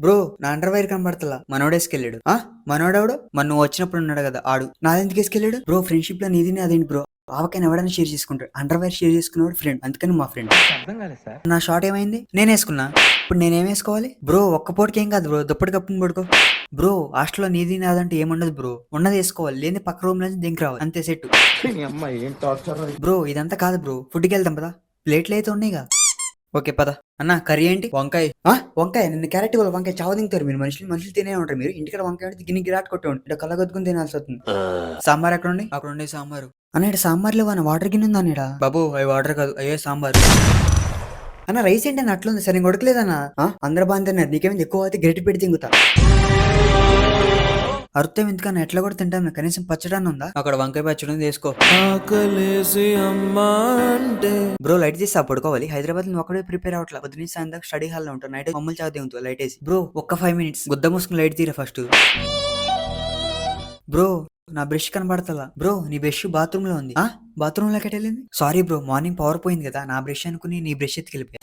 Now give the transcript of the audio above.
Bro నా under wire కనబడతలా. మనోడేసుకెళ్ళాడు ఆ? మనోడెవడు? మన నువ్వు వచ్చినప్పుడు ఉన్నాడు కదా ఆడు. నాదెందుకు వేసుకెళ్ళాడు? బ్రో ఫ్రెండ్షిప్లో నీది అదేంటి బ్రో? ఆవకైనా ఎవడైనా షేర్ చేసుకుంటాడు. అండర్ వైర్ షేర్ చేసుకున్నాడు ఫ్రెండ్ అందుకని మా ఫ్రెండ్ అర్థం కాలేదు సార్. నా షార్ట్ ఏమైంది? నేను వేసుకున్నా. ఇప్పుడు నేనేం వేసుకోవాలి? బ్రో ఒక్క పూటకి ఏం కాదు బ్రో. దుప్పటి కప్పుని పడుకో బ్రో హాస్టల్లో నీది నాదంటే ఏముండదు బ్రో. ఉన్నది వేసుకోవాలి. లేని పక్క రూమ్ నుంచి దింకి రావాలి. అంతే సెట్ బ్రో ఇదంతా కాదు బ్రో. ఫుడ్కి వెళ్తాం పదా. ప్లేట్లు అయితే ఉన్నాయిగా ఓకే పద. అన్న కర్రీ ఏంటి? వంకాయ. ఆ? వంకాయ? నిన్న క్యారెట్ వాళ్ళు వంకాయ చావ తింటారు మీరు. మనుషులు మనుషులు తినే ఉంటారు. మీరు ఇంటికి వంకాయ అంటే గిన్నె గిరాట్ కొట్టే ఇక్కడ కళ్ళగొద్దుకుని తినాల్సి వస్తుంది. సాంబార్ ఎక్కడ ఉండి అక్కడ ఉండే సాంబారు. అన్న ఇక్కడ సాంబార్ లేవు అన్న వాటర్ గిన్నె ఉందా అన్నడా బాబు అవి వాటర్ కాదు. అయ్యే సాంబార్. అన్న రైస్ ఏంటి అన్న అట్లుంది? సరే కొడకలేదన్న. అందరు బాగా తిన్నారు నీకేమైంది ఎక్కువ అయితే గట్టి పెట్టి తింగుతా. అర్థం ఎందుకన్నా ఎట్లా కూడా తింటాను కనీసం పచ్చడాన్ని ఉందా? అక్కడ వంకాయ పచ్చడి అంటే. బ్రో లైట్ తీసి పడుకోవాలి. హైదరాబాద్ నువ్వు ఒక్కడే ప్రిపేర్ అవట్లా పొద్దున్న సాయంత్రం స్టడీ హాల్లో ఉంటావు. నైట్ మమ్మల్ని చావు దిగుతావు లైట్ వేసి. బ్రో ఒక్క ఫైవ్ మినిట్స్. గుద్ద మూసుకుని లైట్ తీరా ఫస్ట్. బ్రో నా బ్రష్ కనబడతలా? బ్రో నీ బ్రష్ బాత్రూమ్లో ఉంది. ఆ? బాత్రూమ్లోకి వెళ్ళింది? సారీ బ్రో మార్నింగ్ పవర్ పోయింది కదా. నా బ్రష్ అనుకుని నీ బ్రష్ ఎత్తుకెళ్ళిపోయా?